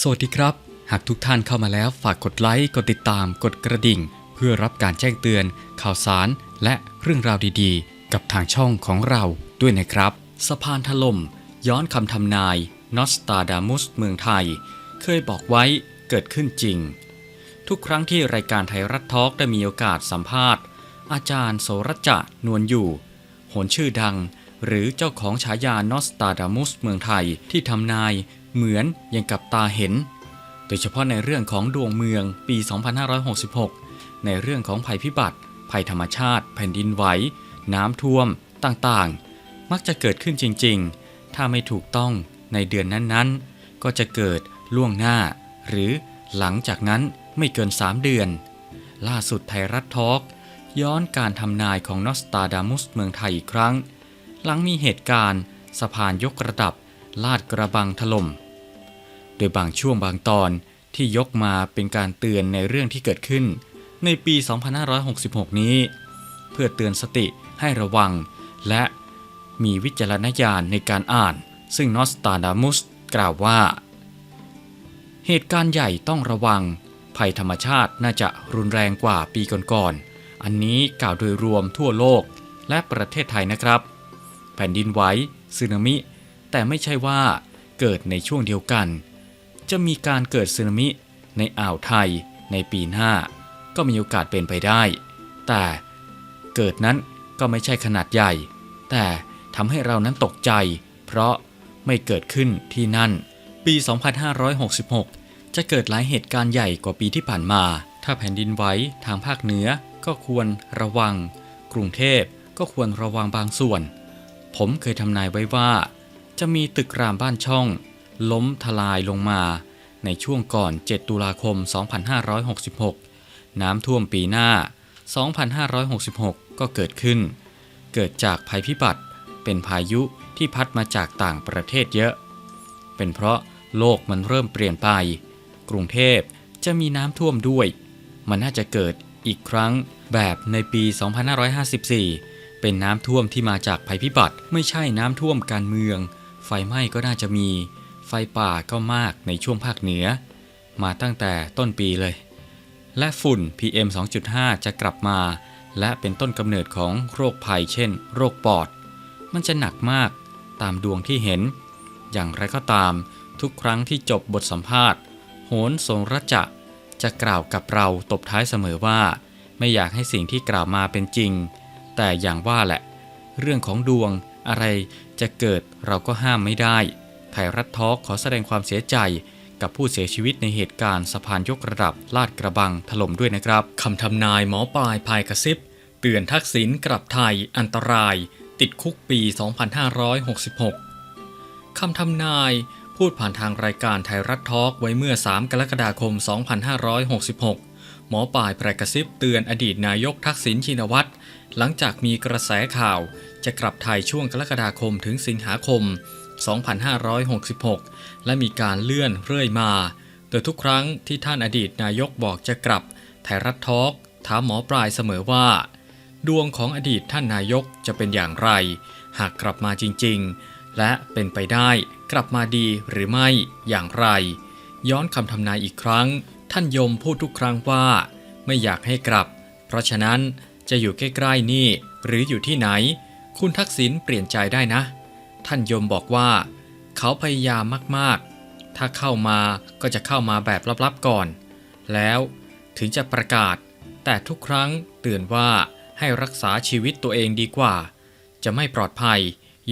สวัสดีครับ หากทุกท่านเข้ามาแล้วฝากกดไลค์ กดติดตาม กดกระดิ่ง เพื่อรับการแจ้งเตือน ข่าวสาร และเรื่องราวดีๆ กับทางช่องของเราด้วยนะครับ สะพานถล่มย้อนคำทำนายนอสตาดามุสเมืองไทย เคยบอกไว้เกิดขึ้นจริง ทุกครั้งที่รายการไทยรัฐทอล์กได้มีโอกาสสัมภาษณ์ อาจารย์โสรจะนวลอยู่โหนชื่อดัง หรือเจ้าของฉายานอสตาดามุสเมืองไทยที่ทำนาย เหมือนอย่างกับตาเห็น โดยเฉพาะในเรื่องของดวงเมืองปี 2566 ในเรื่องของภัยพิบัติ ภัยธรรมชาติ แผ่นดินไหว น้ำท่วม ต่างๆ มักจะเกิดขึ้นจริง ๆ ถ้าไม่ถูกต้องในเดือนนั้นๆ ก็จะเกิดล่วงหน้า หรือหลังจากนั้นไม่เกิน 3 เดือน ล่าสุดไทยรัฐทอล์กย้อนการทำนายของนอสตาดามุสเมืองไทยอีกครั้ง หลังมีเหตุการณ์ สะพานยกระดับ ลาดกระบังถล่ม โดยบางช่วงบางตอนที่ยกมาเป็นการเตือนในเรื่องที่เกิดขึ้น ในปี 2566 นี้ เพื่อเตือนสติให้ระวัง และมีวิจารณญาณในการอ่าน ซึ่งนอสตาดามุสกล่าวว่า เหตุการณ์ใหญ่ต้องระวัง ภัยธรรมชาติน่าจะรุนแรงกว่าปีก่อนๆอันนี้กล่าวโดยรวมทั่วโลกและประเทศไทยนะครับ แผ่นดินไหวสึนามิ แต่ไม่ใช่ว่าเกิดในช่วงเดียวกัน จะมีการเกิดสึนามิในอ่าวไทยในปีหน้า ก็มีโอกาสเป็นไปได้ แต่เกิดนั้นก็ไม่ใช่ขนาดใหญ่ แต่ทำให้เรานั้นตกใจ เพราะไม่เกิดขึ้นที่นั่น ปี 2566 จะเกิดหลายเหตุการณ์ใหญ่กว่าปีที่ผ่านมา ถ้าแผ่นดินไหวทางภาคเหนือก็ควรระวัง กรุงเทพก็ควรระวังบางส่วน ผมเคยทำนายไว้ว่า จะมีตึกรามบ้านช่อง ล้มทลายลงมา ในช่วงก่อน 7 ตุลาคม 2566 น้ำท่วมปีหน้า 2566 ก็เกิดขึ้น เกิดจากภัยพิบัติ เป็นพายุที่พัดมาจากต่างประเทศเยอะ เป็นเพราะโลกมันเริ่มเปลี่ยนไป กรุงเทพจะมีน้ำท่วมด้วย มันน่าจะเกิดอีกครั้งแบบในปี 2554 เป็นน้ำท่วมที่มาจากภัยพิบัติ ไม่ใช่น้ำท่วมการเมือง ไฟไหม้ก็น่าจะมี ไฟป่าก็มากในช่วงภาคเหนือ มาตั้งแต่ต้นปีเลย และฝุ่น PM 2.5 จะกลับมา และเป็นต้นกำเนิดของโรคภัยเช่น โรคปอด มันจะหนักมากตามดวงที่เห็น อย่างไรก็ตาม ทุกครั้งที่จบบทสัมภาษณ์ โหนทรงรัจะจะกล่าวกับเราตบท้ายเสมอว่า ไม่อยากให้สิ่งที่กล่าวมาเป็นจริง แต่อย่างว่าแหละ เรื่องของดวงอะไรจะเกิดเราก็ห้ามไม่ได้ ไทยรัฐทอล์กขอแสดงความเสียใจกับผู้เสียชีวิตในเหตุการณ์สะพานยกระดับลาดกระบังถล่มด้วยนะครับคำทำนายหมอปลายพายกระซิบ เตือนทักษิณกลับไทยอันตราย ติดคุกปี 2566 คำทำนายพูดผ่านทางรายการไทยรัฐทอล์กไว้เมื่อ 3 กรกฎาคม 2566 หมอป่ายปรกระซิบเตือนอดีตนายกทักษิณชินวัตรหลังจากมีกระแสข่าว จะกลับไทยช่วงกรกฎาคมถึงสิงหาคม 2566 และมีการเลื่อนเรื่อยมา โดยทุกครั้งที่ท่านอดีตนายกบอกจะกลับ ไทยรัฐทอล์กถามหมอปลายเสมอว่า ดวงของอดีตท่านนายกจะเป็นอย่างไร หากกลับมาจริง ๆ และเป็นไปได้กลับมาดีหรือไม่อย่างไร ย้อนคำทำนายอีกครั้ง ท่านยมพูดทุกครั้งว่า ไม่อยากให้กลับ เพราะฉะนั้นจะอยู่ใกล้ๆนี่หรืออยู่ที่ไหน คุณทักษิณเปลี่ยนใจได้นะ ท่านยมบอกว่า เขาพยายามมากๆ ถ้าเข้ามาก็จะเข้ามาแบบลับๆก่อน แล้วถึงจะประกาศ แต่ทุกครั้งเตือนว่าให้รักษาชีวิตตัวเองดีกว่า จะไม่ปลอดภัย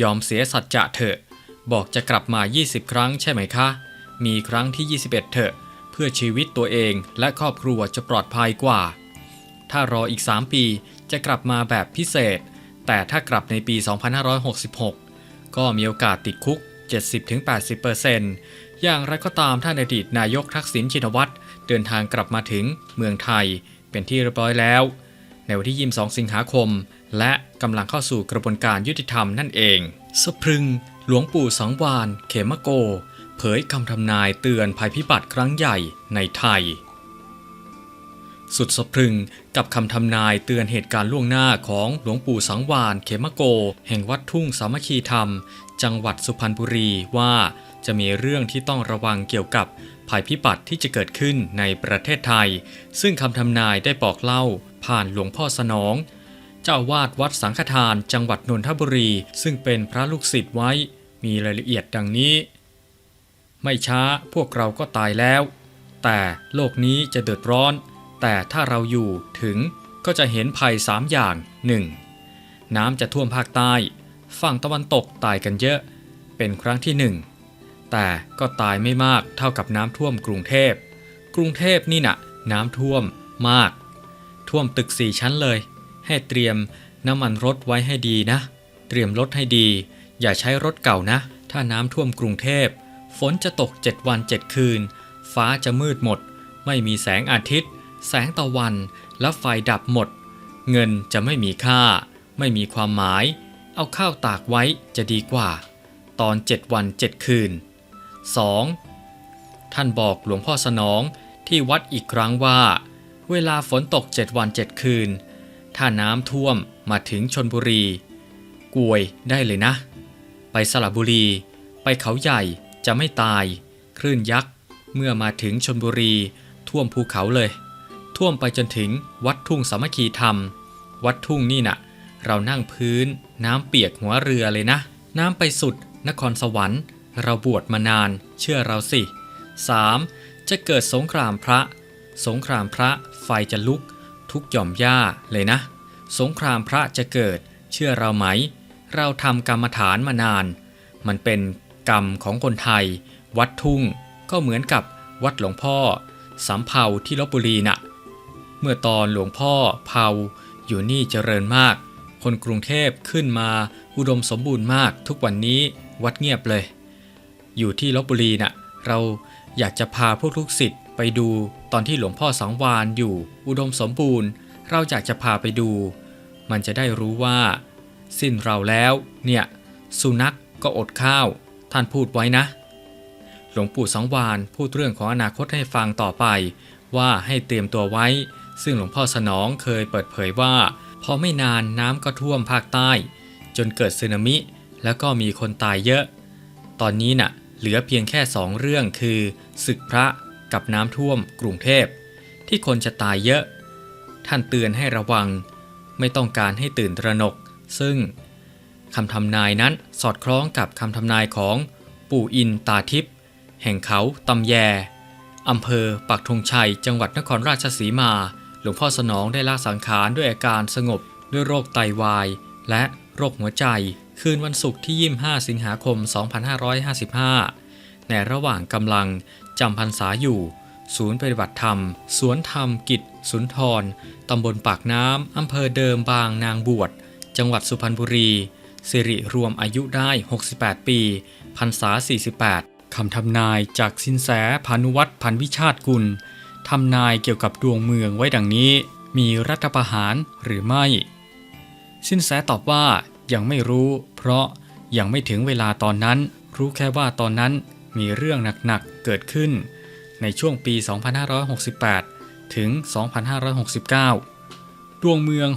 ยอมเสียสัจจะเถอะ บอกจะกลับมา 20 ครั้งใช่ไหมคะ มีครั้งที่ 21 เถอะ เพื่อชีวิตตัวเองและครอบครัวจะปลอดภัยกว่า ถ้ารออีก 3 ปีจะกลับมาแบบพิเศษ แต่ถ้ากลับในปี 2566 ก็มีโอกาสติดคุก 70-80%อย่างไรก็ตามท่านอดีตนายกทักษิณชินวัตรเดินทางกลับมาถึงเมืองไทยเป็นที่เรียบร้อยแล้ว ในวันที่ 22 สิงหาคม และกำลังเข้าสู่กระบวนการยุติธรรมนั่นเองสะพรึง หลวงปู่สังวาน เขมโก เผยคำทำนายเตือนภัยพิบัติครั้งใหญ่ในไทย สุดสะพรึงกับคำทำนายเตือนเหตุการณ์ล่วงหน้าของหลวงปู่สังวานเขมโก แห่งวัดทุ่งสามัคคีธรรม จังหวัดสุพรรณบุรีว่าจะมีเรื่องที่ต้องระวังเกี่ยวกับภัยพิบัติที่จะเกิดขึ้นในประเทศไทย ซึ่งคำทำนายได้บอกเล่าผ่านหลวงพ่อสนอง เจ้าอาวาดวัดสังฆทานจังหวัดนนทบุรี ซึ่งเป็นพระลูกศิษย์ไว้ มีรายละเอียดดังนี้ ไม่ช้าพวกเราก็ตายแล้ว แต่โลกนี้จะเดือดร้อน แต่ถ้าเราอยู่ถึงก็จะเห็นภัยสามอย่าง 1. น้ำจะท่วมภาคใต้ ฝั่งตะวันตกตายกันเยอะ เป็นครั้งที่หนึ่งแต่ก็ตายไม่มากเท่ากับน้ำท่วมกรุงเทพ กรุงเทพนี่น่ะ น้ำท่วมมาก ท่วมตึกสี่ชั้นเลย ให้เตรียมน้ำมันรถไว้ให้ดีนะ เตรียมรถให้ดี อย่าใช้รถเก่านะ ถ้าน้ำท่วมกรุงเทพ ฝนจะตก 7 วัน 7 คืน ฟ้าจะมืดหมด ไม่มีแสงอาทิตย์ แสงตะวัน และไฟดับหมด เงินจะไม่มีค่า ไม่มีความหมาย เอาข้าวตากไว้จะดีกว่า ตอน7วัน7คืน 2. ท่านบอกหลวงพ่อสนองที่วัดอีกครั้งว่า เวลาฝนตก7วัน7คืน ถ้าน้ำท่วมมาถึงชนบุรี กวยได้เลยนะ ไปสระบุรี ไปเขาใหญ่จะไม่ตาย คลื่นยักษ์เมื่อมาถึงชนบุรีท่วมภูเขาเลย ท่วมไปจนถึงวัดทุ่งสามัคคีธรรม วัดทุ่งนี่น่ะ เรานั่งพื้น น้ำเปียกหัวเรือเลยนะ น้ำไปสุด นครสวรรค์ เราบวชมานาน เชื่อเราสิ 3. จะเกิดสงครามพระ สงครามพระไฟจะลุก ทุกหย่อมหญ้าเลยนะ สงครามพระจะเกิด เชื่อเราไหม เราทำกรรมฐานมานาน มันเป็นกรรมของคนไทย วัดทุ่งก็เหมือนกับวัดหลวงพ่อสำเภาที่ลบบุรีน่ะ เมื่อตอนหลวงพ่อเภาอยู่นี่เจริญมาก คนกรุงเทพขึ้นมาอุดมสมบูรณ์มาก ทุกวันนี้วัดเงียบเลย อยู่ที่ลบบุรีน่ะเราอยากจะพาพวกลูกศิษย์ไปดูตอนที่หลวงพ่อสังวานอยู่อุดมสมบูรณ์ เราอยากจะพาไปดู มันจะได้รู้ว่า สิ้นเราแล้วเนี่ยสุนัขกก็อดข้าว ท่านพูดไว้นะ หลวงปู่สังวานพูดเรื่องของอนาคตให้ฟังต่อไป ว่าให้เตรียมตัวไว้ ซึ่งหลวงพ่อสนองเคยเปิดเผยว่าพอไม่นานน้ำก็ท่วมภาคใต้ จนเกิดสึนามิ แล้วก็มีคนตายเยอะ ตอนนี้น่ะเหลือเพียงแค่สองเรื่องคือศึกพระกับน้ำท่วมกรุงเทพ ที่คนจะตายเยอะ ท่านเตือนให้ระวัง ไม่ต้องการให้ตื่นตระหนก ซึ่งคำทำนายนั้นสอดคล้องกับคำทำนายของปู่อินตาทิพย์แห่งเขาตำแยอำเภอปักธงชัย จังหวัดนครราชสีมา หลวงพ่อสนองได้ละสังขารด้วยอาการสงบด้วยโรคไตาวาย และโรคหัวใจคืนวันศุกร์ที่ 25 สิงหาคม 2555 ในระหว่างกำลังจำพรรษาอยู่ ศูนย์ปฏิบัติธรรม สวนธรรมกิจ สุนทร ตำบลปากน้ำ อำเภอเดิมบางนางบวช จังหวัดสุพรรณบุรี สิริรวมอายุได้ 68 ปีพรรษา 48 คำทำนายจากสินแสพานุวัตรพันวิชาติกุล ทำนายเกี่ยวกับดวงเมืองไว้ดังนี้ มีรัฐประหารหรือไม่ สินแสตอบว่ายังไม่รู้ เพราะยังไม่ถึงเวลาตอนนั้น รู้แค่ว่าตอนนั้นมีเรื่องหนักๆเกิดขึ้น ในช่วงปี 2568 ถึง 2569 ดวงเมือง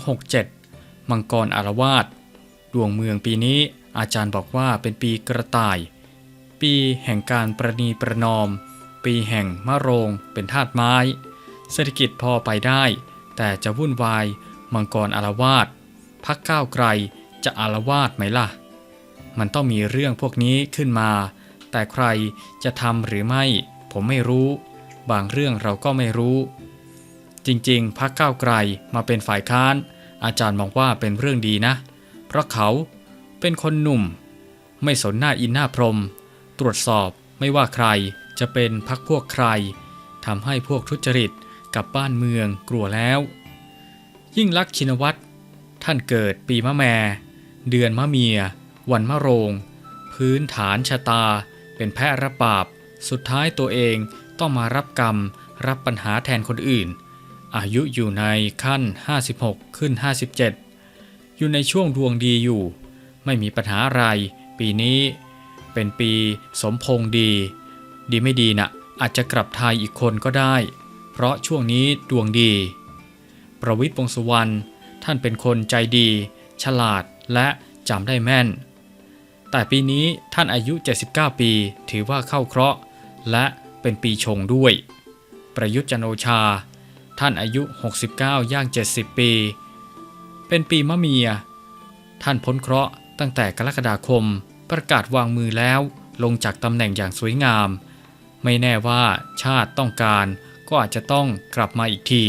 67 มังกรอารวาสดวงเมืองปีนี้อาจารย์บอกว่าเป็นปีกระต่าย ปีแห่งการประนีประนอม ปีแห่งมะโรงเป็นธาตุไม้ เศรษฐกิจพอไปได้ แต่จะวุ่นวาย มังกรอารวาสพักก้าวไกลจะอารวาสไหมล่ะ มันต้องมีเรื่องพวกนี้ขึ้นมา แต่ใครจะทำหรือไม่ ผมไม่รู้ บางเรื่องเราก็ไม่รู้ จริงๆ พักก้าวไกลมาเป็นฝ่ายค้าน อาจารย์มองว่าเป็นเรื่องดีนะ เพราะเขาเป็นคนหนุ่ม ไม่สนหน้าอินหน้าพรม ตรวจสอบไม่ว่าใคร จะเป็นพักพวกใครทำให้พวกทุจริตกับบ้านเมืองกลัวแล้ว ยิ่งลักษณ์ชินวัตรท่านเกิดปีมะแม เดือนมะเมีย วันมะโรง พื้นฐานชะตา เป็นแพะรับาปสุดท้ายตัวเองต้องมารับกรรม รับปัญหาแทนคนอื่น อายุอยู่ในขั้น 56 ขึ้น 57 อยู่ในช่วงดวงดีอยู่ ไม่มีปัญหาอะไร ปีนี้ เป็นปีสมพงษ์ดี ดีไม่ดีนะ่ะอาจจะกลับไทยอีกคนก็ได้ เพราะช่วงนี้ดวงดี ประวิตรวงษ์สุวรรณท่านเป็นคนใจดี ฉลาดและจำได้แม่น แต่ปีนี้ท่านอายุ 79 ปี ถือว่าเข้าเคราะห์ และเป็นปีชงด้วย ประยุทธ์จันโอชา ท่านอายุ 69 ย่าง 70 ปี เป็นปีมะเมีย ท่านพ้นเคราะห์ตั้งแต่กรกฎาคมประกาศวางมือแล้วลงจากตำแหน่งอย่างสวยงาม ไม่แน่ว่าชาติต้องการก็อาจจะต้องกลับมาอีกที